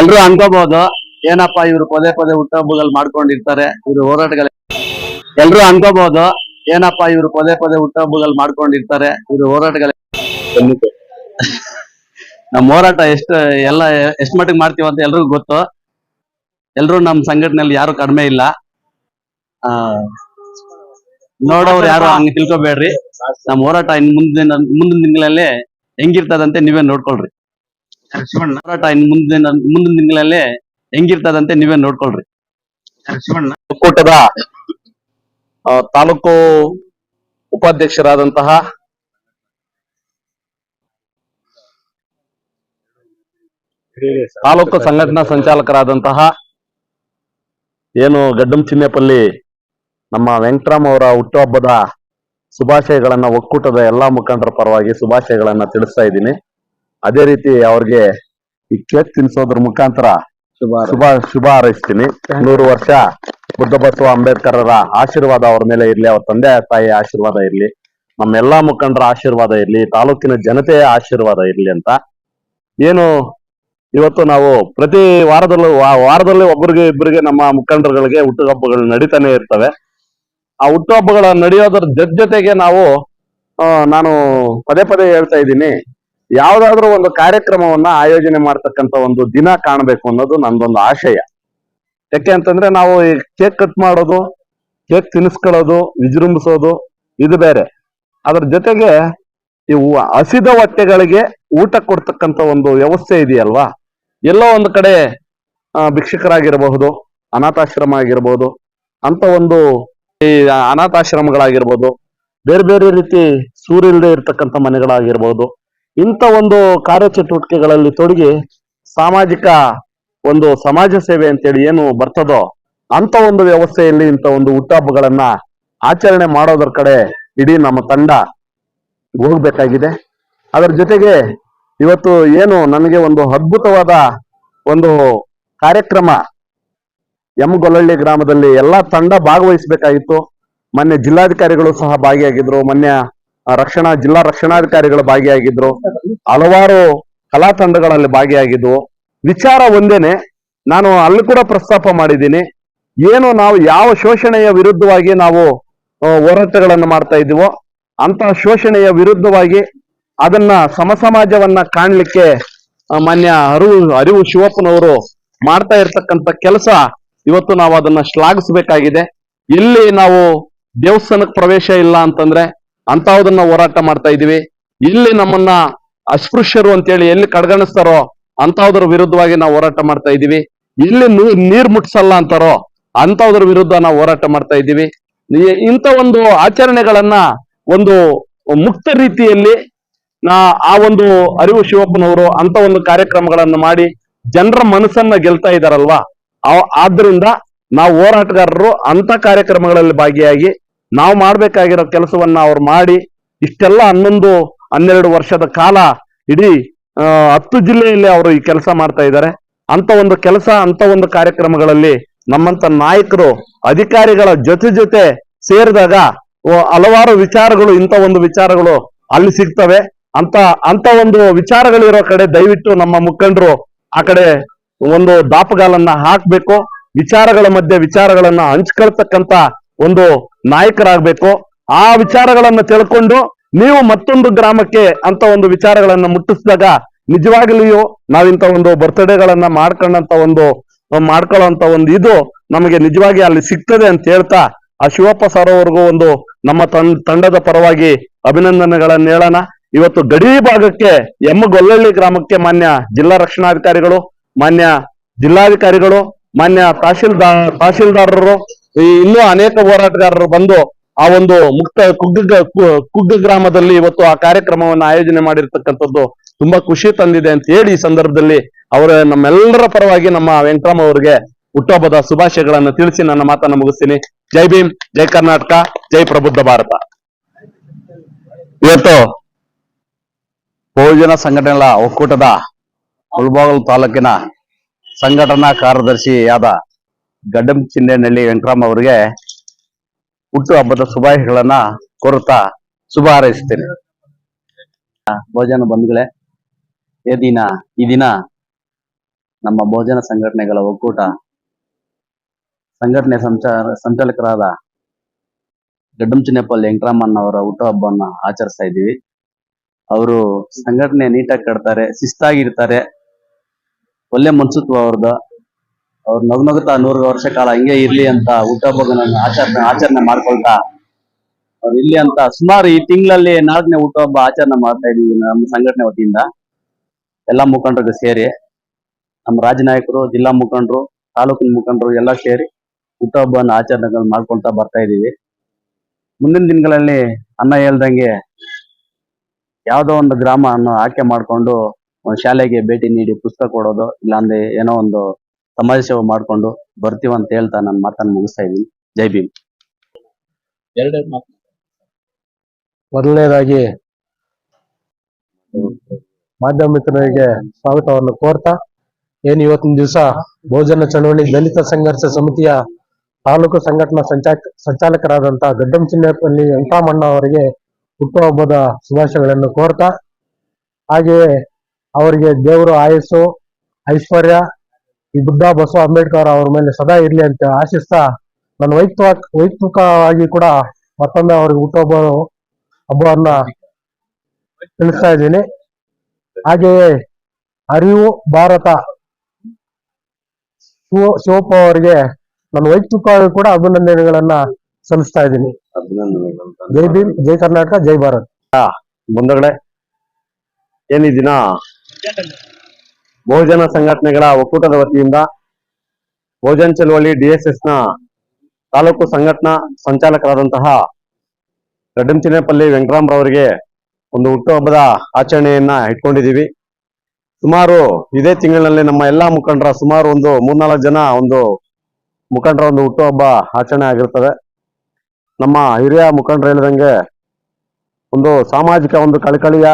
ಎಲ್ರು ಅನ್ಕೋಬಹುದು ಏನಪ್ಪ ಇವ್ರು ಪದೇ ಪದೇ ಹುಟ್ಟಹಬ್ಬಗಳು ಮಾಡ್ಕೊಂಡಿರ್ತಾರೆ ಇವ್ರು ಹೋರಾಟಗಳ ಎಲ್ರು ಅನ್ಕೋಬಹುದು ಏನಪ್ಪ ಇವ್ರು ಪದೇ ಪದೇ ಹುಟ್ಟಹಬ್ಬಗಳು ಮಾಡ್ಕೊಂಡಿರ್ತಾರೆ ಇವ್ರು ಹೋರಾಟಗಳ ನಮ್ ಹೋರಾಟ ಎಷ್ಟು ಎಲ್ಲ ಎಷ್ಟ್ ಮಟ್ಟಿಗೆ ಮಾಡ್ತೀವಿ ಅಂತ ಎಲ್ರಿಗೂ ಗೊತ್ತು. ಎಲ್ರು ನಮ್ ಸಂಘಟನೆಯಲ್ಲಿ ಯಾರು ಕಡಿಮೆ ಇಲ್ಲ. ಆ ನೋಡೋರು ಯಾರು ಹಂಗೆ ತಿಳ್ಕೊಬೇಡ್ರಿ. ನಮ್ ಹೋರಾಟ ಇನ್ ಮುಂದಿನ ಮುಂದಿನ ತಿಂಗಳಲ್ಲಿ ಹೆಂಗಿರ್ತದಂತೆ ನೀವೇ ನೋಡ್ಕೊಳ್ರಿ. ಹೋರಾಟ ಇನ್ ಮುಂದಿನ ಮುಂದಿನ ತಿಂಗಳಲ್ಲಿ ಹೆಂಗಿರ್ತದಂತೆ ನೀವೇ ನೋಡ್ಕೊಳ್ರಿ. ಒಕ್ಕೂಟದ ತಾಲೂಕು ಉಪಾಧ್ಯಕ್ಷರಾದಂತಹ ತಾಲೂಕು ಸಂಘಟನಾ ಸಂಚಾಲಕರಾದಂತಹ ಏನು ಗಡ್ಡಂ ಚಿನ್ನೆಪಲ್ಲಿ ನಮ್ಮ ವೆಂಕಟರಾಮ್ ಅವರ ಹುಟ್ಟುಹಬ್ಬದ ಶುಭಾಶಯಗಳನ್ನ ಒಕ್ಕೂಟದ ಎಲ್ಲಾ ಮುಖಂಡರ ಪರವಾಗಿ ಶುಭಾಶಯಗಳನ್ನ ತಿಳಿಸ್ತಾ ಇದ್ದೀನಿ. ಅದೇ ರೀತಿ ಅವ್ರಿಗೆ ಈ ಕೇಕ್ ತಿನ್ಸೋದ್ರ ಮುಖಾಂತರ ಶುಭ ಶುಭ ಹಾರೈಸ್ತೀನಿ ನೂರು ವರ್ಷ ಬುದ್ಧ ಬಸವ ಅಂಬೇಡ್ಕರರ ಆಶೀರ್ವಾದ ಅವ್ರ ಮೇಲೆ ಇರ್ಲಿ ಅವ್ರ ತಂದೆ ತಾಯಿ ಆಶೀರ್ವಾದ ಇರ್ಲಿ ನಮ್ಮ ಎಲ್ಲಾ ಮುಖಂಡರ ಆಶೀರ್ವಾದ ಇರ್ಲಿ ತಾಲೂಕಿನ ಜನತೆಯ ಆಶೀರ್ವಾದ ಇರ್ಲಿ ಅಂತ ಏನು ಇವತ್ತು ನಾವು ಪ್ರತಿ ವಾರದಲ್ಲೂ ವಾರದಲ್ಲಿ ಒಬ್ಬರಿಗೆ ಇಬ್ಬರಿಗೆ ನಮ್ಮ ಮುಖಂಡರುಗಳಿಗೆ ಹುಟ್ಟುಹಬ್ಬಗಳು ನಡೀತಾನೆ ಇರ್ತವೆ. ಆ ಹುಟ್ಟುಹಬ್ಬಗಳ ನಡೆಯೋದ್ರ ಜೊತೆಗೆ ನಾವು ಆ, ನಾನು ಪದೇ ಪದೇ ಹೇಳ್ತಾ ಇದ್ದೀನಿ. ಯಾವ್ದಾದ್ರು ಒಂದು ಕಾರ್ಯಕ್ರಮವನ್ನ ಆಯೋಜನೆ ಮಾಡ್ತಕ್ಕಂತ ಒಂದು ದಿನ ಕಾಣಬೇಕು ಅನ್ನೋದು ನಂದೊಂದು ಆಶಯ. ಯಾಕೆ ಅಂತಂದ್ರೆ ನಾವು ಈ ಕೇಕ್ ಕಟ್ ಮಾಡೋದು, ಕೇಕ್ ತಿನ್ನಿಸ್ಕೊಳ್ಳೋದು ವಿಜೃಂಭಿಸೋದು, ಇದು ಬೇರೆ. ಅದ್ರ ಜೊತೆಗೆ ಈ ಹಸಿದ ಹೊಟ್ಟೆಗಳಿಗೆ ಊಟ ಕೊಡ್ತಕ್ಕಂತ ಒಂದು ವ್ಯವಸ್ಥೆ ಇದೆಯಲ್ವಾ? ಎಲ್ಲೋ ಒಂದು ಕಡೆ ಭಿಕ್ಷಕರಾಗಿರಬಹುದು, ಅನಾಥಾಶ್ರಮ ಆಗಿರ್ಬೋದು ಅಂತ ಒಂದು ಈ ಅನಾಥಾಶ್ರಮಗಳಾಗಿರ್ಬೋದು ಬೇರೆ ಬೇರೆ ರೀತಿ ಸೂರಿಲ್ದೆ ಇರ್ತಕ್ಕಂಥ ಮನೆಗಳಾಗಿರ್ಬೋದು ಇಂಥ ಒಂದು ಕಾರ್ಯಚಟುವಟಿಕೆಗಳಲ್ಲಿ ತೊಡಗಿ ಸಾಮಾಜಿಕ ಒಂದು ಸಮಾಜ ಸೇವೆ ಅಂತೇಳಿ ಏನು ಬರ್ತದೋ ಅಂತ ಒಂದು ವ್ಯವಸ್ಥೆಯಲ್ಲಿ ಇಂಥ ಒಂದು ಹುಟ್ಟಹಬ್ಬಗಳನ್ನ ಆಚರಣೆ ಮಾಡೋದ್ರ ಕಡೆ ಇಡೀ ನಮ್ಮ ತಂಡ ಹೋಗ್ಬೇಕಾಗಿದೆ. ಅದರ ಜೊತೆಗೆ ಇವತ್ತು ಏನು ನನಗೆ ಒಂದು ಅದ್ಭುತವಾದ ಒಂದು ಕಾರ್ಯಕ್ರಮ ಎಂ ಗೊಲ್ಲಳ್ಳಿ ಗ್ರಾಮದಲ್ಲಿ ಎಲ್ಲಾ ತಂಡ ಭಾಗವಹಿಸಬೇಕಾಗಿತ್ತು. ಮೊನ್ನೆ ಜಿಲ್ಲಾಧಿಕಾರಿಗಳು ಸಹ ಭಾಗಿಯಾಗಿದ್ರು. ಮೊನ್ನೆ ರಕ್ಷಣಾ, ಜಿಲ್ಲಾ ರಕ್ಷಣಾಧಿಕಾರಿಗಳು ಭಾಗಿಯಾಗಿದ್ರು. ಹಲವಾರು ಕಲಾ ತಂಡಗಳಲ್ಲಿ ಭಾಗಿಯಾಗಿದ್ವು. ವಿಚಾರ ಒಂದೇನೆ, ನಾನು ಅಲ್ಲಿ ಕೂಡ ಪ್ರಸ್ತಾಪ ಮಾಡಿದ್ದೀನಿ. ಏನು ನಾವು ಯಾವ ಶೋಷಣೆಯ ವಿರುದ್ಧವಾಗಿ ನಾವು ಹೋರಾಟಗಳನ್ನು ಮಾಡ್ತಾ ಇದ್ದೀವೋ ಅಂತ ಶೋಷಣೆಯ ವಿರುದ್ಧವಾಗಿ ಅದನ್ನ ಸಮಸಮಾಜವನ್ನ ಕಾಣ್ಲಿಕ್ಕೆ ಮಾನ್ಯ ಅರಿವು ಅರಿವು ಶಿವಪ್ಪನವರು ಮಾಡ್ತಾ ಇರ್ತಕ್ಕಂಥ ಕೆಲಸ ಇವತ್ತು ನಾವು ಅದನ್ನ ಶ್ಲಾಘಿಸಬೇಕಾಗಿದೆ. ಇಲ್ಲಿ ನಾವು ದೇವಸ್ಥಾನಕ್ಕೆ ಪ್ರವೇಶ ಇಲ್ಲ ಅಂತಂದ್ರೆ ಅಂತಹದನ್ನ ಹೋರಾಟ ಮಾಡ್ತಾ ಇದೀವಿ ಇಲ್ಲಿ ನಮ್ಮನ್ನ ಅಸ್ಪೃಶ್ಯರು ಅಂತೇಳಿ ಎಲ್ಲಿ ಕಡೆಗಣಿಸ್ತಾರೋ ಅಂತಹದ್ರ ವಿರುದ್ಧವಾಗಿ ನಾವು ಹೋರಾಟ ಮಾಡ್ತಾ ಇದೀವಿ ಇಲ್ಲಿ ನೀರ್ ಮುಟ್ಸಲ್ಲ ಅಂತಾರೋ ಅಂತಹದ್ರ ವಿರುದ್ಧ ನಾವು ಹೋರಾಟ ಮಾಡ್ತಾ ಇದ್ದೀವಿ. ಇಂಥ ಒಂದು ಆಚರಣೆಗಳನ್ನ ಒಂದು ಮುಕ್ತ ರೀತಿಯಲ್ಲಿ ನಾ, ಆ ಒಂದು ಅರಿವು ಶಿವಪ್ಪನವರು ಅಂತ ಒಂದು ಕಾರ್ಯಕ್ರಮಗಳನ್ನು ಮಾಡಿ ಜನರ ಮನಸ್ಸನ್ನ ಗೆಲ್ತಾ ಇದಾರಲ್ವಾ ಆದ್ರಿಂದ ನಾವು ಹೋರಾಟಗಾರರು ಅಂತ ಕಾರ್ಯಕ್ರಮಗಳಲ್ಲಿ ಭಾಗಿಯಾಗಿ ನಾವು ಮಾಡಬೇಕಾಗಿರೋ ಕೆಲಸವನ್ನ ಅವ್ರು ಮಾಡಿ ಇಷ್ಟೆಲ್ಲ ಹನ್ನೊಂದು, ಹನ್ನೆರಡು ವರ್ಷದ ಕಾಲ ಇಡೀ ಹತ್ತು ಜಿಲ್ಲೆಯಲ್ಲಿ ಅವರು ಈ ಕೆಲಸ ಮಾಡ್ತಾ ಇದ್ದಾರೆ. ಅಂತ ಒಂದು ಕೆಲಸ ಅಂತ ಒಂದು ಕಾರ್ಯಕ್ರಮಗಳಲ್ಲಿ ನಮ್ಮಂತ ನಾಯಕರು, ಅಧಿಕಾರಿಗಳ ಜೊತೆ ಜೊತೆ ಸೇರಿದಾಗ ಹಲವಾರು ವಿಚಾರಗಳು, ಇಂಥ ಒಂದು ವಿಚಾರಗಳು ಅಲ್ಲಿ ಸಿಗ್ತವೆ. ಅಂತ ಅಂತ ಒಂದು ವಿಚಾರಗಳಿರೋ ಕಡೆ ದಯವಿಟ್ಟು ನಮ್ಮ ಮುಖಂಡರು ಆ ಕಡೆ ಒಂದು ದಾಪಗಾಲನ್ನ ಹಾಕ್ಬೇಕು. ವಿಚಾರಗಳ ಮಧ್ಯೆ ವಿಚಾರಗಳನ್ನ ಹಂಚ್ಕೊಳ್ತಕ್ಕಂತ ಒಂದು ನಾಯಕರಾಗ್ಬೇಕು. ಆ ವಿಚಾರಗಳನ್ನ ತಿಳ್ಕೊಂಡು ನೀವು ಮತ್ತೊಂದು ಗ್ರಾಮಕ್ಕೆ ಅಂತ ಒಂದು ವಿಚಾರಗಳನ್ನ ಮುಟ್ಟಿಸಿದಾಗ ನಿಜವಾಗಲಿಯೂ ನಾವಿಂತ ಒಂದು ಬರ್ತ್ಡೇಗಳನ್ನ ಮಾಡ್ಕೊಂಡಂತ ಒಂದು ಮಾಡ್ಕೊಳ್ಳೋಂತ ಒಂದು ಇದು ನಮಗೆ ನಿಜವಾಗಿ ಅಲ್ಲಿ ಸಿಗ್ತದೆ ಅಂತ ಹೇಳ್ತಾ ಆ ಶಿವಪ್ಪ ಸರ್ ಅವ್ರಿಗೂ ಒಂದು ನಮ್ಮ ತಂಡದ ಪರವಾಗಿ ಅಭಿನಂದನೆಗಳನ್ನ ಹೇಳೋಣ. ಇವತ್ತು ಗಡಿ ಭಾಗಕ್ಕೆ ಎಮ್ಮ ಗೊಲ್ಲಳ್ಳಿ ಗ್ರಾಮಕ್ಕೆ ಮಾನ್ಯ ಜಿಲ್ಲಾ ರಕ್ಷಣಾಧಿಕಾರಿಗಳು, ಮಾನ್ಯ ಜಿಲ್ಲಾಧಿಕಾರಿಗಳು, ಮಾನ್ಯ ತಹಶೀಲ್ದಾರ್, ತಹಶೀಲ್ದಾರರು ಈ ಇನ್ನೂ ಅನೇಕ ಹೋರಾಟಗಾರರು ಬಂದು ಆ ಒಂದು ಮುಕ್ತ ಕುಗ್ಗ ಕುಗ್ಗ ಗ್ರಾಮದಲ್ಲಿ ಇವತ್ತು ಆ ಕಾರ್ಯಕ್ರಮವನ್ನು ಆಯೋಜನೆ ಮಾಡಿರ್ತಕ್ಕಂಥದ್ದು ತುಂಬಾ ಖುಷಿ ತಂದಿದೆ ಅಂತ ಹೇಳಿ ಈ ಸಂದರ್ಭದಲ್ಲಿ ಅವರ ನಮ್ಮೆಲ್ಲರ ಪರವಾಗಿ ನಮ್ಮ ವೆಂಕಟರಾಮ್ ಅವರಿಗೆ ಹುಟ್ಟಹಬ್ಬದ ಶುಭಾಶಯಗಳನ್ನು ತಿಳಿಸಿ ನನ್ನ ಮಾತನ್ನ ಮುಗಿಸ್ತೀನಿ. ಜೈ ಭೀಮ್, ಜೈ ಕರ್ನಾಟಕ, ಜೈ ಪ್ರಬುದ್ಧ ಭಾರತ. ಇವತ್ತು ಬಹುಜನ ಸಂಘಟನೆಗಳ ಒಕ್ಕೂಟದ ಮುಳಬಾಗಲು ತಾಲೂಕಿನ ಸಂಘಟನಾ ಕಾರ್ಯದರ್ಶಿಯಾದ ಗಡ್ಡಂ ಚಿನ್ನೇನಹಳ್ಳಿ ವೆಂಕಟರಾಮ್ ಅವರಿಗೆ ಹುಟ್ಟು ಹಬ್ಬದ ಶುಭಾಶಯಗಳನ್ನ ಕೋರುತ್ತಾ ಶುಭ ಹಾರೈಸ್ತೇನೆ ಭೋಜನ ಬಂಧುಗಳೇ, ಈ ದಿನ ಈ ದಿನ ನಮ್ಮ ಭೋಜನ ಸಂಘಟನೆಗಳ ಒಕ್ಕೂಟ, ಸಂಘಟನೆ ಸಂಚಾರ, ಸಂಚಾಲಕರಾದ ಗಡ್ಡಂ ಚಿನ್ನೆಪಲ್ಲಿ ವೆಂಕಟರಾಮನ್ ಅವರ ಹುಟ್ಟುಹಬ್ಬವನ್ನ ಆಚರಿಸ್ತಾ ಇದ್ದೀವಿ. ಅವರು ಸಂಘಟನೆ ನೀಟಾಗಿ ಕಟ್ತಾರೆ ಶಿಸ್ತಾಗಿರ್ತಾರೆ ಒಳ್ಳೆ ಮನ್ಸುತ್ವ ಅವ್ರದ್ದು ಅವ್ರು ನಗು ನಗುತ್ತಾ ನೂರು ವರ್ಷ ಕಾಲ ಹಿಂಗೆ ಇರ್ಲಿ ಅಂತ ಹುಟ್ಟುಹಬ್ಬಗಳನ್ನ ಆಚರಣೆ ಆಚರಣೆ ಮಾಡ್ಕೊಳ್ತಾ ಅವ್ರು ಇಲ್ಲಿ ಅಂತ ಸುಮಾರು ಈ ತಿಂಗಳಲ್ಲಿ ನಾಲ್ಕನೇ ಹುಟ್ಟುಹಬ್ಬ ಆಚರಣೆ ಮಾಡ್ತಾ ಇದೀವಿ ನಮ್ಮ ಸಂಘಟನೆ ವತಿಯಿಂದ. ಎಲ್ಲಾ ಮುಖಂಡರು ಸೇರಿ, ನಮ್ಮ ರಾಜನಾಯಕರು ಜಿಲ್ಲಾ ಮುಖಂಡರು, ತಾಲೂಕಿನ ಮುಖಂಡರು ಎಲ್ಲ ಸೇರಿ ಹುಟ್ಟುಹಬ್ಬನ ಆಚರಣೆಗಳನ್ನ ಮಾಡ್ಕೊಳ್ತಾ ಬರ್ತಾ ಇದೀವಿ ಮುಂದಿನ ದಿನಗಳಲ್ಲಿ ಅನ್ನ ಹೇಳ್ದಂಗೆ ಯಾವುದೋ ಒಂದು ಗ್ರಾಮ ಅನ್ನು ಆಯ್ಕೆ ಮಾಡ್ಕೊಂಡು ಒಂದು ಶಾಲೆಗೆ ಭೇಟಿ ನೀಡಿ ಪುಸ್ತಕ ಕೊಡೋದು, ಇಲ್ಲಾಂದ್ರೆ ಏನೋ ಒಂದು ಸಮಾಜ ಸೇವೆ ಮಾಡ್ಕೊಂಡು ಬರ್ತೀವಿ ಅಂತ ಹೇಳ್ತಾ ನನ್ನ ಮಾತನ್ನು ಮುಗಿಸ್ತಾ ಇದ್ದೀನಿ. ಜೈ ಭೀಮ್. ಮೊದಲನೇದಾಗಿ ಮಾಧ್ಯಮ ಮಿತ್ರರಿಗೆ ಸ್ವಾಗತವನ್ನು ಕೋರ್ತಾ ಏನು ಇವತ್ತಿನ ದಿವಸ ಬಹುಜನ ಚಳವಳಿ ದಲಿತ ಸಂಘರ್ಷ ಸಮಿತಿಯ ತಾಲೂಕು ಸಂಘಟನಾ ಸಂಚಾ ಸಂಚಾಲಕರಾದಂತಹ ಗಡ್ಡಂ ಚಿನ್ನಪಲ್ಲಿ ವೆಂಕಟಮಣ್ಣ ಅವರಿಗೆ ಹುಟ್ಟುಹಬ್ಬದ ಶುಭಾಶಯಗಳನ್ನು ಕೋರ್ತಾ ಹಾಗೆಯೇ ಅವರಿಗೆ ದೇವರು ಆಯಸ್ಸು ಐಶ್ವರ್ಯ ಈ ಬುದ್ಧ ಬಸವ ಅಂಬೇಡ್ಕರ್ ಅವರ ಮೇಲೆ ಸದಾ ಇರ್ಲಿ ಅಂತ ಆಶಿಸ್ತಾ ನನ್ನ ವೈಯಕ್ತಿಕ ವೈಯಕ್ತಿಕವಾಗಿ ಕೂಡ ಮತ್ತೊಮ್ಮೆ ಅವ್ರಿಗೆ ಹುಟ್ಟುಹಬ್ಬ ಹಬ್ಬವನ್ನ ತಿಳಿಸ್ತಾ ಇದ್ದೀನಿ. ಹಾಗೆಯೇ ಅರಿವು, ಭಾರತ, ಶಿವ, ಶಿವಪ್ಪ ಅವರಿಗೆ ನನ್ನ ವೈಯಕ್ತಿಕವಾಗಿ ಕೂಡ ಅಭಿನಂದನೆಗಳನ್ನ ಸಲ್ಲಿಸ್ತಾ ಇದ್ದೀನಿ. ಜೈ ಭೀಮ್, ಜೈ ಕರ್ನಾಟಕ, ಜೈ ಭಾರತ್. ಮುಂದಗಡೆ ಏನಿದ್ದೀನಾ? ಬಹುಜನ ಸಂಘಟನೆಗಳ ಒಕ್ಕೂಟದ ವತಿಯಿಂದ ಬಹುಜನ್ ಚಳವಳಿ ನ ತಾಲೂಕು ಸಂಘಟನಾ ಸಂಚಾಲಕರಾದಂತಹ ಗಡ್ಡಂಚಿನೇಪಲ್ಲಿ ವೆಂಕಟರಾಮ್ರವರಿಗೆ ಒಂದು ಹುಟ್ಟುಹಬ್ಬದ ಆಚರಣೆಯನ್ನ ಇಟ್ಕೊಂಡಿದ್ದೀವಿ. ಸುಮಾರು ಇದೇ ತಿಂಗಳಿನಲ್ಲಿ ನಮ್ಮ ಎಲ್ಲಾ ಮುಖಂಡರ ಸುಮಾರು ಒಂದು ಮೂರ್ನಾಲ್ಕು ಜನ ಒಂದು ಮುಖಂಡರ ಒಂದು ಹುಟ್ಟುಹಬ್ಬ ಆಚರಣೆ ಆಗಿರ್ತದೆ. ನಮ್ಮ ಹಿರಿಯ ಮುಖಂಡರು ಹೇಳಿದಂಗೆ ಒಂದು ಸಾಮಾಜಿಕ ಒಂದು ಕಳಕಳಿಯ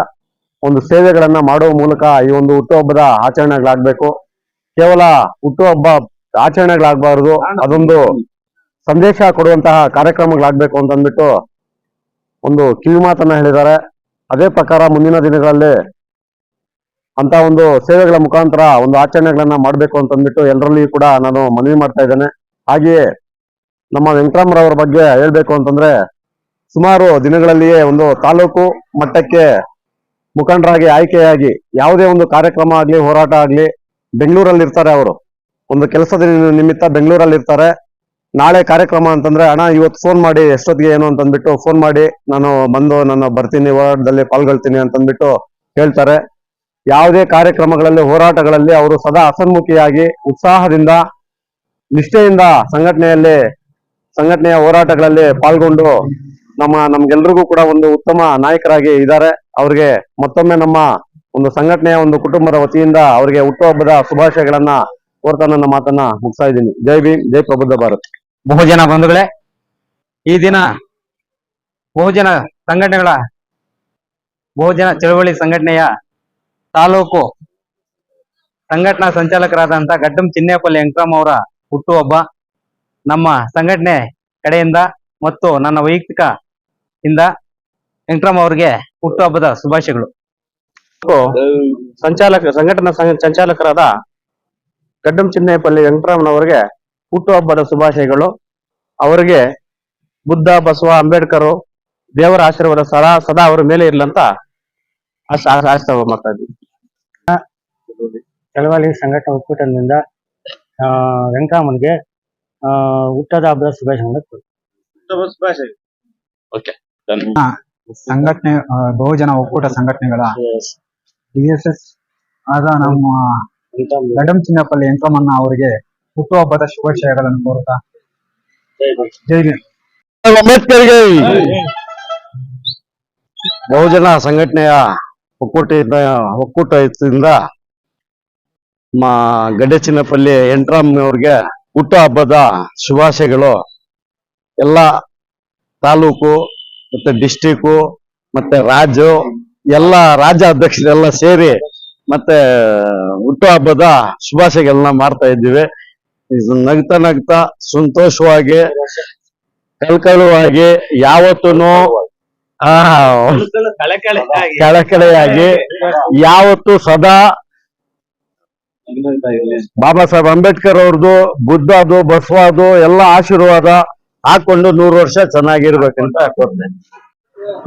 ಒಂದು ಸೇವೆಗಳನ್ನ ಮಾಡುವ ಮೂಲಕ ಈ ಒಂದು ಹುಟ್ಟುಹಬ್ಬದ ಆಚರಣೆಗಳಾಗಬೇಕು. ಕೇವಲ ಹುಟ್ಟುಹಬ್ಬ ಆಚರಣೆಗಳಾಗಬಾರದು, ಅದೊಂದು ಸಂದೇಶ ಕೊಡುವಂತಹ ಕಾರ್ಯಕ್ರಮಗಳಾಗಬೇಕು ಅಂತ ಅಂದ್ಬಿಟ್ಟು ಒಂದು ಕಿವಿ ಮಾತನ್ನ ಹೇಳಿದ್ದಾರೆ. ಅದೇ ಪ್ರಕಾರ ಮುಂದಿನ ದಿನಗಳಲ್ಲಿ ಅಂತ ಒಂದು ಸೇವೆಗಳ ಮುಖಾಂತರ ಒಂದು ಆಚರಣೆಗಳನ್ನ ಮಾಡಬೇಕು ಅಂತ ಅಂದ್ಬಿಟ್ಟು ಎಲ್ಲರಲ್ಲಿ ಕೂಡ ನಾನು ಮನವಿ ಮಾಡ್ತಾ ಇದ್ದೇನೆ. ಹಾಗೆಯೇ ನಮ್ಮ ವೆಂಕಟರಾಮರವರ ಬಗ್ಗೆ ಹೇಳ್ಬೇಕು ಅಂತಂದ್ರೆ ಸುಮಾರು ದಿನಗಳಲ್ಲಿಯೇ ಒಂದು ತಾಲೂಕು ಮಟ್ಟಕ್ಕೆ ಮುಖಂಡರಾಗಿ ಆಯ್ಕೆಯಾಗಿ ಯಾವುದೇ ಒಂದು ಕಾರ್ಯಕ್ರಮ ಆಗ್ಲಿ, ಹೋರಾಟ ಆಗ್ಲಿ ಬೆಂಗಳೂರಲ್ಲಿ ಇರ್ತಾರೆ ಅವರು. ಒಂದು ಕೆಲಸದ ನಿಮಿತ್ತ ಬೆಂಗಳೂರಲ್ಲಿ ಇರ್ತಾರೆ ನಾಳೆ ಕಾರ್ಯಕ್ರಮ ಅಂತಂದ್ರೆ, ಅಣ್ಣ, ಇವತ್ತು ಫೋನ್ ಮಾಡಿ, ಎಷ್ಟೊತ್ತಿಗೆ ಏನು? ಅಂತಂದ್ಬಿಟ್ಟು ಫೋನ್ ಮಾಡಿ, ನಾನು ಬಂದು ನಾನು ಬರ್ತೀನಿ ಹೋರಾಟದಲ್ಲಿ ಪಾಲ್ಗೊಳ್ತೀನಿ ಅಂತ ಅಂದ್ಬಿಟ್ಟು ಹೇಳ್ತಾರೆ. ಯಾವುದೇ ಕಾರ್ಯಕ್ರಮಗಳಲ್ಲಿ, ಹೋರಾಟಗಳಲ್ಲಿ ಅವರು ಸದಾ ಅಸನ್ಮುಖಿಯಾಗಿ, ಉತ್ಸಾಹದಿಂದ, ನಿಷ್ಠೆಯಿಂದ ಸಂಘಟನೆಯಲ್ಲಿ, ಸಂಘಟನೆಯ ಹೋರಾಟಗಳಲ್ಲಿ ಪಾಲ್ಗೊಂಡು ನಮ್ಮ, ನಮ್ಗೆಲ್ರಿಗೂ ಕೂಡ ಒಂದು ಉತ್ತಮ ನಾಯಕರಾಗಿ ಇದ್ದಾರೆ. ಅವ್ರಿಗೆ ಮತ್ತೊಮ್ಮೆ ನಮ್ಮ ಒಂದು ಸಂಘಟನೆಯ ಒಂದು ಕುಟುಂಬದ ವತಿಯಿಂದ ಅವರಿಗೆ ಹುಟ್ಟುಹಬ್ಬದ ಶುಭಾಶಯಗಳನ್ನ ಕೋರ್ತಾ ನನ್ನ ಮಾತನ್ನ ಮುಗಿಸ್ತಾ ಇದ್ದೀನಿ. ಜೈ ಭೀಮ್, ಜೈ ಪ್ರಬುದ್ಧ ಭಾರತ್. ಬಹುಜನ ಬಂಧುಗಳೇ, ಈ ದಿನ ಬಹುಜನ ಸಂಘಟನೆಗಳ ಬಹುಜನ ಚಳವಳಿ ಸಂಘಟನೆಯ ತಾಲೂಕು ಸಂಘಟನಾ ಸಂಚಾಲಕರಾದಂತ ಗಡ್ಡಂ ಚಿನ್ನೇಪಲ್ಲಿ ವೆಂಕಟರಾಮ್ ಅವರ ಹುಟ್ಟುಹಬ್ಬ ನಮ್ಮ ಸಂಘಟನೆ ಕಡೆಯಿಂದ ಮತ್ತು ನನ್ನ ವೈಯಕ್ತಿಕ ಇಂದ ವೆಂಕಟರಾಮ್ ಅವರಿಗೆ ಹುಟ್ಟುಹಬ್ಬದ ಶುಭಾಶಯಗಳು. ಸಂಚಾಲಕ ಸಂಘಟನಾ ಸಂಘ- ಸಂಚಾಲಕರಾದ ಗಡ್ಡಂ ಚಿನ್ನಯಪಲ್ಲಿ ವೆಂಕಟರಾಮನವರಿಗೆ ಹುಟ್ಟುಹಬ್ಬದ ಶುಭಾಶಯಗಳು. ಅವರಿಗೆ ಬುದ್ಧ ಬಸವ ಅಂಬೇಡ್ಕರ್ ದೇವರ ಆಶೀರ್ವಾದ ಸದಾ ಸದಾ ಅವರ ಮೇಲೆ ಇರ್ಲಂತ ಆಶ ಆಶ- ಆಶಿಸ್ತಾ ಮಾಡ್ತಾ ಇದ್ದೀವಿ ಚಳವಳಿ ಸಂಘಟನಾ ಒಕ್ಕೂಟದಿಂದ ಆ, ವೆಂಕಟರಾಮನ್ಗೆ ಆ, ಹುಟ್ಟದ ಹಬ್ಬದ ಶುಭಾಶಯಗಳು ಸಂಘಟನೆ ಬಹುಜನ ಒಕ್ಕೂಟ ಸಂಘಟನೆಗಳ ಡಿಎಸ್ಎಸ್ ಆದ ನಮ್ಮ ಮೇಡಮ್ ಚಿನ್ನಪ್ಪಲ್ಲಿ ವೆಂಕಟರಮಣ್ಣ ಅವರಿಗೆ ಹುಟ್ಟುಹಬ್ಬದ ಶುಭಾಶಯಗಳನ್ನು ಕೋರುತ್ತಾ. ಜೈ ಅಂಬೇಡ್ಕರ್ ಅಂಬೇಡ್ಕರ್ಗೆ ಬಹುಜನ ಸಂಘಟನೆಯ ಒಕ್ಕೂಟ ಒಕ್ಕೂಟದಿಂದ ಮಾ ಗಡ್ಡೆ ಚಿನ್ನಪಲ್ಲಿ ಎಂಟ್ರಾಮ್ ಅವ್ರಿಗೆ ಹುಟ್ಟು ಹಬ್ಬದ ಶುಭಾಶಯಗಳು. ಎಲ್ಲ ತಾಲೂಕು ಮತ್ತೆ ಡಿಸ್ಟಿಕ್ ಮತ್ತೆ ರಾಜು ಎಲ್ಲ ರಾಜ್ಯ ಅಧ್ಯಕ್ಷರೆಲ್ಲ ಸೇರಿ ಮತ್ತೆ ಹುಟ್ಟು ಹಬ್ಬದ ಶುಭಾಶಯಗಳನ್ನ ಮಾಡ್ತಾ ಇದ್ದೀವಿ. ಇದು ನಗ್ತಾ ನಗ್ತಾ ಸಂತೋಷವಾಗಿ, ಕಳ್ಕಳುವಾಗಿ ಯಾವತ್ತೂ ಆ, ಕಳಕಳೆಯಾಗಿ, ಯಾವತ್ತು ಸದಾ ಬಾಬಾ ಸಾಹೇಬ್ ಅಂಬೇಡ್ಕರ್ ಅವ್ರದ್ದು, ಬುದ್ಧದು, ಬಸವಾದು, ಎಲ್ಲ ಆಶೀರ್ವಾದ ಹಾಕೊಂಡು ನೂರು ವರ್ಷ ಚೆನ್ನಾಗಿರ್ಬೇಕಂತ ಕೋರ್ತೇನೆ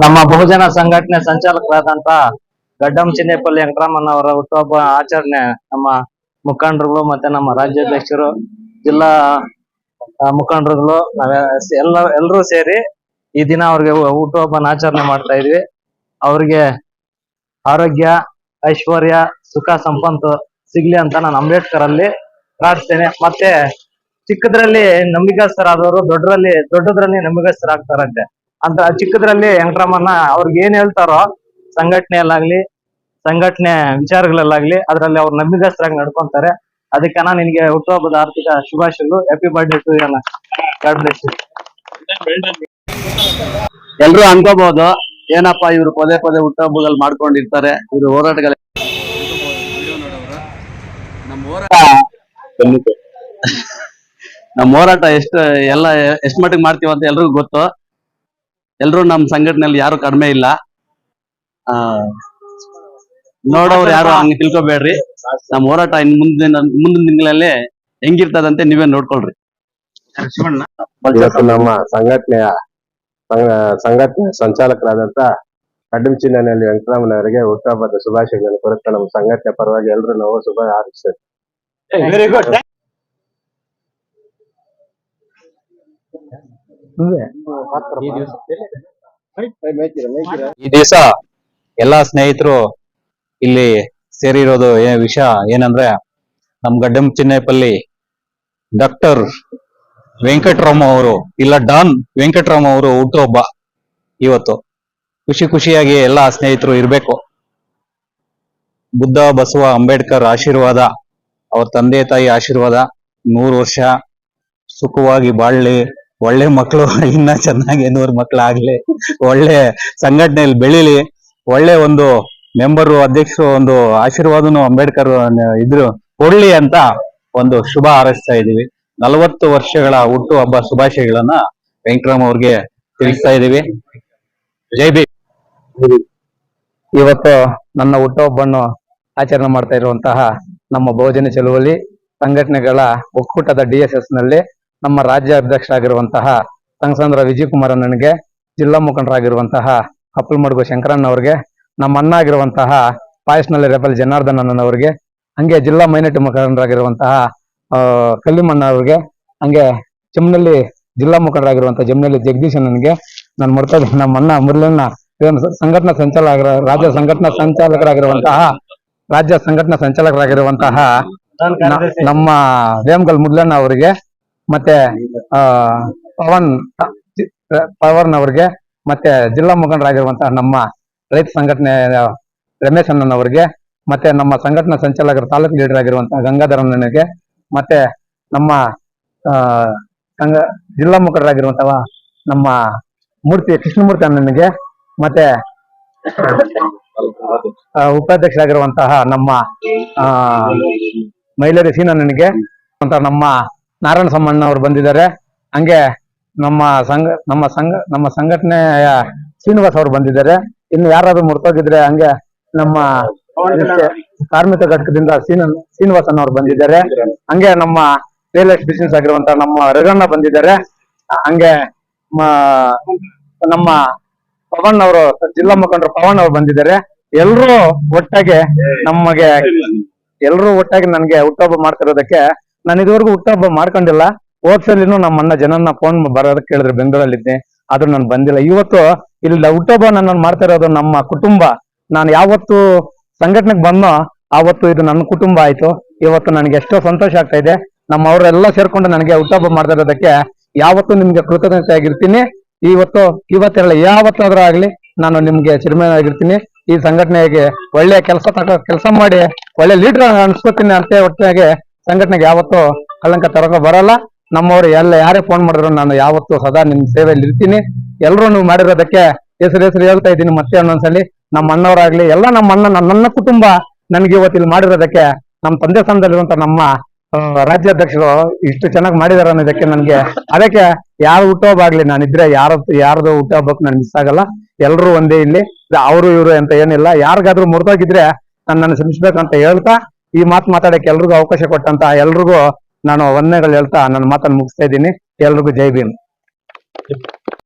ನಮ್ಮ ಬಹುಜನ ಸಂಘಟನೆ ಸಂಚಾಲಕರಾದಂತ ಗಡ್ಡಂ ಚಿನ್ನೇಪಲ್ಲಿ ವೆಂಕಟರಾಮನ್ ಅವರ ಹುಟ್ಟುಹಬ್ಬ ಆಚರಣೆ ನಮ್ಮ ಮುಖಂಡರುಗಳು ಮತ್ತೆ ನಮ್ಮ ರಾಜ್ಯಾಧ್ಯಕ್ಷರು, ಜಿಲ್ಲಾ ಮುಖಂಡರುಗಳು ಎಲ್ಲ, ಎಲ್ಲರೂ ಸೇರಿ ಈ ದಿನ ಅವ್ರಿಗೆ ಹುಟ್ಟುಹಬ್ಬನ ಆಚರಣೆ ಮಾಡ್ತಾ ಇದ್ವಿ. ಅವ್ರಿಗೆ ಆರೋಗ್ಯ, ಐಶ್ವರ್ಯ, ಸುಖ, ಸಂಪತ್ತು ಸಿಗ್ಲಿ ಅಂತ ನಾನು ಅಂಬೇಡ್ಕರ್ ಅಲ್ಲಿ ಪ್ರಾರ್ಥಿಸ್ತೇನೆ. ಮತ್ತೆ ಚಿಕ್ಕದ್ರಲ್ಲಿ ನಂಬಿಕಸ್ಥರಾದವರು ದೊಡ್ಡರಲ್ಲಿ ದೊಡ್ಡದ್ರಲ್ಲಿ ನಂಬಿಕಸ್ಥರಾಗ್ತಾರಂತೆ ಅಂತ ಚಿಕ್ಕದ್ರಲ್ಲಿ ವೆಂಕಟರಾಮನ್ನ ಅವ್ರಿಗೆ ಏನ್ ಹೇಳ್ತಾರೋ ಸಂಘಟನೆಯಲ್ಲಾಗ್ಲಿ ಸಂಘಟನೆ ವಿಚಾರಗಳಲ್ಲಾಗ್ಲಿ ಅದ್ರಲ್ಲಿ ಅವ್ರು ನಂಬಿಕಸ್ಥರಾಗಿ ನಡ್ಕೊಂತಾರೆ. ಅದಕ್ಕೆ ನಾ ನಿನ್ಗೆ ಹುಟ್ಟುಹಬ್ಬದ ಆರ್ಥಿಕ ಶುಭಾಶಯಗಳು. Happy birthday to god bless you ಎಲ್ರು ಅನ್ಕೋಬಹುದು ಏನಪ್ಪಾ ಇವ್ರು ಪದೇ ಪದೇ ಹುಟ್ಟುಹಬ್ಬದಲ್ಲಿ ಮಾಡ್ಕೊಂಡಿರ್ತಾರೆ ಇವ್ರು ಹೋರಾಟಗಳ ನಮ್ಮ ಹೋರಾಟ ನಮ್ಮ ಹೋರಾಟ ಎಷ್ಟು ಎಲ್ಲ ಎಷ್ಟ್ ಮಟ್ಟಿಗೆ ಮಾಡ್ತೀವಿ ಅಂತ ಎಲ್ರಿಗೂ ಗೊತ್ತು. ಎಲ್ರು ನಮ್ಮ ಸಂಘಟನೆಯಲ್ಲಿ ಯಾರು ಕಡಿಮೆ ಇಲ್ಲ. ಆ ನೋಡೋರು ಯಾರು ಹಂಗೆ ತಿಳ್ಕೊಬೇಡ್ರಿ. ನಮ್ಮ ಹೋರಾಟ ಇನ್ ಮುಂದಿನ ಮುಂದಿನ ದಿನಗಳಲ್ಲಿ ಹೆಂಗಿರ್ತದಂತೆ ನೀವೇ ನೋಡ್ಕೊಳ್ರಿ. ಇವತ್ತು ನಮ್ಮ ಸಂಘಟನೆಯ ಸಂಘ- ಸಂಘಟನೆ ಸಂಚಾಲಕರಾದಂತ ಕಡ್ಡಂ ಚಿನ್ನನಲ್ಲಿ ವೆಂಕಟರಾಮನವರಿಗೆ ಹುಟ್ಟಹಬ್ಬದ ಶುಭಾಶಯಗಳನ್ನು ಕೊರತ ನಮ್ಮ ಸಂಘಟನೆ ಪರವಾಗಿ ಎಲ್ಲರೂ ನಾವು ಶುಭ ಹಾರೈಸ್ತೇವೆ ವೆರಿ ಗುಡ್ ಈ ದಿವಸ ಎಲ್ಲಾ ಸ್ನೇಹಿತರು ಇಲ್ಲಿ ಸೇರಿರೋದು ಏನ್ ವಿಷಯ ಏನಂದ್ರೆ ನಮ್ ಗಡ್ಡಂ ಚಿನ್ನೈಪಲ್ಲಿ ಡಾಕ್ಟರ್ ವೆಂಕಟರಾಮ ಅವರು ಇಲ್ಲ ಡಾನ್ ವೆಂಕಟರಾಮ ಅವರು ಹುಟ್ಟುಹಬ್ಬ ಇವತ್ತು. ಖುಷಿ ಖುಷಿಯಾಗಿ ಎಲ್ಲಾ ಸ್ನೇಹಿತರು ಇರ್ಬೇಕು. ಬುದ್ಧ ಬಸವ ಅಂಬೇಡ್ಕರ್ ಆಶೀರ್ವಾದ ಅವ್ರ ತಂದೆ ತಾಯಿ ಆಶೀರ್ವಾದ ನೂರು ವರ್ಷ ಸುಖವಾಗಿ ಬಾಳ್ಲಿ ಒಳ್ಳೆ ಮಕ್ಕಳು ಇನ್ನ ಚೆನ್ನಾಗಿ ನೂರು ಮಕ್ಕಳಾಗ್ಲಿ ಒಳ್ಳೆ ಸಂಘಟನೆಯಲ್ಲಿ ಬೆಳೀಲಿ. ಒಳ್ಳೆ ಒಂದು ಮೆಂಬರು, ಅಧ್ಯಕ್ಷರು, ಒಂದು ಆಶೀರ್ವಾದನು ಅಂಬೇಡ್ಕರ್ ಇದ್ರು. ಕೊಡ್ಲಿ ಅಂತ ಒಂದು ಶುಭ ಹಾರೈಸ್ತಾ ಇದೀವಿ. ನಲವತ್ತು ವರ್ಷಗಳ ಹುಟ್ಟು ಹಬ್ಬ ಶುಭಾಶಯಗಳನ್ನ ವೆಂಕಟರಾಮ್ ಅವ್ರಿಗೆ ತಿಳಿಸ್ತಾ ಇದೀವಿ. ಜೈ ಬಿ ಇವತ್ತು ನನ್ನ ಹುಟ್ಟುಹಬ್ಬನ್ನು ಆಚರಣೆ ಮಾಡ್ತಾ ಇರುವಂತಹ ನಮ್ಮ ಬಹುಜನ ಚಳುವಳಿ, ಸಂಘಟನೆಗಳ ಒಕ್ಕೂಟದ ಡಿ ನಲ್ಲಿ ನಮ್ಮ ರಾಜ್ಯ ಅಧ್ಯಕ್ಷರಾಗಿರುವಂತಹ ಸಂಸಂದ್ರ ವಿಜಯ್ ಕುಮಾರ್ ಅಣ್ಣನಿಗೆ ಜಿಲ್ಲಾ ಮುಖಂಡರಾಗಿರುವಂತಹ ಕಪ್ಪಲ್ಮಡುಗು ಶಂಕರಣ್ಣ ಅವರಿಗೆ, ನಮ್ಮ ಅಣ್ಣ ಆಗಿರುವಂತಹ ಪಾಯಸ್ನಲ್ಲಿ ರೆಬಲ್ ಜನಾರ್ದನ್ ಅಣ್ಣನವರಿಗೆ ಹಂಗೆ ಜಿಲ್ಲಾ ಮೈನಾರಿಟಿ ಮುಖಂಡರಾಗಿರುವಂತಹ ಕಲ್ಲಿಮಣ್ಣ ಅವರಿಗೆ, ಹಂಗೆ ಜಮ್ನಲ್ಲಿ ಜಿಲ್ಲಾ ಮುಖಂಡರಾಗಿರುವಂತಹ ಜಮ್ನಲ್ಲಿ ಜಗದೀಶ್ ಅಣ್ಣನಿಗೆ ನಾನು ಮಾಡ್ತಾ ನಮ್ಮ ಅಣ್ಣ ಮುರಳಣ್ಣ ಸಂಘಟನಾ ಸಂಚಾಲಕ ರಾಜ್ಯ ಸಂಘಟನಾ ಸಂಚಾಲಕರಾಗಿರುವಂತಹ, ರಾಜ್ಯ ಸಂಘಟನಾ ಸಂಚಾಲಕರಾಗಿರುವಂತಹ ನಮ್ಮ ವೇಮಗಲ್ ಮುದ್ಲಣ್ಣ ಅವರಿಗೆ ಮತ್ತೆ ಪವನ್ ಪವನ್ ಅವರಿಗೆ ಮತ್ತೆ ಜಿಲ್ಲಾ ಮುಖಂಡರಾಗಿರುವಂತಹ ನಮ್ಮ ರೈತ ಸಂಘಟನೆ, ರಮೇಶ್ ಅಣ್ಣನವರಿಗೆ, ಮತ್ತೆ ನಮ್ಮ ಸಂಘಟನಾ ಸಂಚಾಲಕರ ತಾಲೂಕು ಲೀಡರ್ ಆಗಿರುವಂತಹ ಗಂಗಾಧರಣ್ಣನಿಗೆ ಮತ್ತೆ ನಮ್ಮ ಸಂಘ, ಜಿಲ್ಲಾ ಮುಖಂಡರಾಗಿರುವಂತಹ ನಮ್ಮ ಮೂರ್ತಿ, ಕೃಷ್ಣಮೂರ್ತಿ ಅಣ್ಣನಿಗೆ, ಮತ್ತೆ ಉಪಾಧ್ಯಕ್ಷರಾಗಿರುವಂತಹ ನಮ್ಮ ಮಹಿಳೆಯರ ಸೀನಣ್ಣನಿಗೆ ನಮ್ಮ ನಾರಾಯಣ ಸಮ್ಮಣ್ಣ ಅವರು ಬಂದಿದ್ದಾರೆ. ಹಂಗೆ ನಮ್ಮ ಸಂಘ ನಮ್ಮ ಸಂಘ, ನಮ್ಮ ಸಂಘಟನೆಯ ಶ್ರೀನಿವಾಸ್ ಅವರು ಬಂದಿದ್ದಾರೆ. ಇನ್ನು ಯಾರಾದ್ರೂ ಮುರ್ತೋಗಿದ್ರೆ ಹಂಗೆ ನಮ್ಮ ಕಾರ್ಮಿಕ ಘಟಕದಿಂದ ಶ್ರೀನ ಶ್ರೀನಿವಾಸನ್ ಅವರು ಬಂದಿದ್ದಾರೆ. ಹಂಗೆ ನಮ್ಮ ರಿಯಲ್ ಎಸ್ಟೇಟ್ ಬಿಸಿನೆಸ್ ಆಗಿರುವಂತ ನಮ್ಮ ರಘಣ್ಣ ಬಂದಿದ್ದಾರೆ. ಹಂಗೆ ನಮ್ಮ ಪವನ್ ಅವರು, ಜಿಲ್ಲಾ ಮುಖಂಡರು ಪವನ್ ಅವರು ಬಂದಿದ್ದಾರೆ. ಎಲ್ರೂ ಒಟ್ಟಾಗಿ ನಮಗೆ, ಎಲ್ರೂ ಒಟ್ಟಾಗಿ ನನ್ಗೆ ಹುಟ್ಟುಹಬ್ಬ ಮಾಡ್ತಿರೋದಕ್ಕೆ ನಾನು ಇದುವರೆಗೂ ಹುಟ್ಟಹಬ್ಬ ಮಾಡ್ಕೊಂಡಿಲ್ಲ. ಹೋದ್ಸಲಿನೂ ನಮ್ಮ ಅಣ್ಣ ಜನನ್ನ ಫೋನ್ ಬರೋದಕ್ಕೆ ಕೇಳಿದ್ರು, ಬೆಂಗಳೂರಲ್ಲಿದ್ದೆ. ಆದ್ರೂ ನಾನು ಬಂದಿಲ್ಲ. ಇವತ್ತು ಇಲ್ಲಿ ಹುಟ್ಟಹಬ್ಬ ನಾನು ಮಾಡ್ತಾ ಇರೋದು ನಮ್ಮ ಕುಟುಂಬ. ನಾನು ಯಾವತ್ತು ಸಂಘಟನೆಗೆ ಬಂದೋ ಆವತ್ತು ಇದು ನನ್ನ ಕುಟುಂಬ ಆಯ್ತು. ಇವತ್ತು ನನಗೆ ಎಷ್ಟೋ ಸಂತೋಷ ಆಗ್ತಾ ಇದೆ. ನಮ್ಮ ಅವರೆಲ್ಲ ಸೇರ್ಕೊಂಡು ನನಗೆ ಹುಟ್ಟಹಬ್ಬ ಮಾಡ್ತಾ ಇರೋದಕ್ಕೆ ಯಾವತ್ತು ನಿಮ್ಗೆ ಕೃತಜ್ಞತೆ ಆಗಿರ್ತೀನಿ. ಇವತ್ತು, ಇವತ್ತೆಲ್ಲ ಯಾವತ್ತಾದ್ರೂ ಆಗ್ಲಿ ನಾನು ನಿಮ್ಗೆ ಚಿರಮನಾಗಿರ್ತೀನಿ ಈ ಸಂಘಟನೆಗೆ ಒಳ್ಳೆ ಕೆಲಸ ತಕ ಕೆಲಸ ಮಾಡಿ, ಒಳ್ಳೆ ಲೀಡರ್ ಅನ್ಸ್ಕೊತೀನಿ ಅಂತ ಒಟ್ಟಿಗೆ ಸಂಘಟನೆಗೆ ಯಾವತ್ತೂ ಕಳಂಕ ತರಕ ಬರಲ್ಲ. ನಮ್ಮವರು ಎಲ್ಲ ಯಾರೇ ಫೋನ್ ಮಾಡಿದ್ರು ನಾನು ಯಾವತ್ತೂ ಸದಾ ನಿಮ್ ಸೇವೆಯಲ್ಲಿ ಇರ್ತೀನಿ. ಎಲ್ಲರೂ ನೀವು ಮಾಡಿರೋದಕ್ಕೆ ಹೆಸರು ಹೆಸರು ಹೇಳ್ತಾ ಇದ್ದೀನಿ ಮತ್ತೆ ಒಂದೊಂದ್ಸಲಿ. ನಮ್ಮ ಅಣ್ಣವರಾಗ್ಲಿ, ಎಲ್ಲ ನಮ್ಮ ಅಣ್ಣ, ನನ್ನ ಕುಟುಂಬ ನನಗೆ ಇವತ್ತು ಇಲ್ಲಿ ಮಾಡಿರೋದಕ್ಕೆ ನಮ್ಮ ತಂದೆ ಸ್ಥಾನದಲ್ಲಿರುವಂತ ನಮ್ಮ ರಾಜ್ಯಾಧ್ಯಕ್ಷರು ಇಷ್ಟು ಚೆನ್ನಾಗಿ ಮಾಡಿದಾರೆ ಅನ್ನೋದಕ್ಕೆ ನನಗೆ ಅದಕ್ಕೆ ಯಾರ ಹುಟ್ಟೋ ಆಗ್ಲಿ ನಾನಿದ್ರೆ ಯಾರ, ಯಾರ್ದು ಹುಟ್ಟುಹಬ್ಬಕ್ಕೆ ನಾನು ಮಿಸ್ ಆಗಲ್ಲ. ಎಲ್ರು ಒಂದೇ ಇಲ್ಲಿ. ಅವರು, ಇವರು ಅಂತ ಏನಿಲ್ಲ. ಯಾರಿಗಾದ್ರೂ ಮುರಿದೋಗಿದ್ರೆ ನಾನು ನನ್ನ ಶ್ರಮಿಸ್ಬೇಕಂತ ಹೇಳ್ತಾ ಈ ಮಾತು ಮಾತಾಡಕ್ಕೆ ಎಲ್ರಿಗೂ ಅವಕಾಶ ಕೊಟ್ಟಂತ ಎಲ್ರಿಗೂ ನಾನು ವಂದನೆಗಳು ಹೇಳ್ತಾ ನನ್ನ ಮಾತನ್ನು ಮುಗಿಸ್ತಾ ಇದ್ದೀನಿ. ಎಲ್ರಿಗೂ ಜೈ ಭೀಮ್.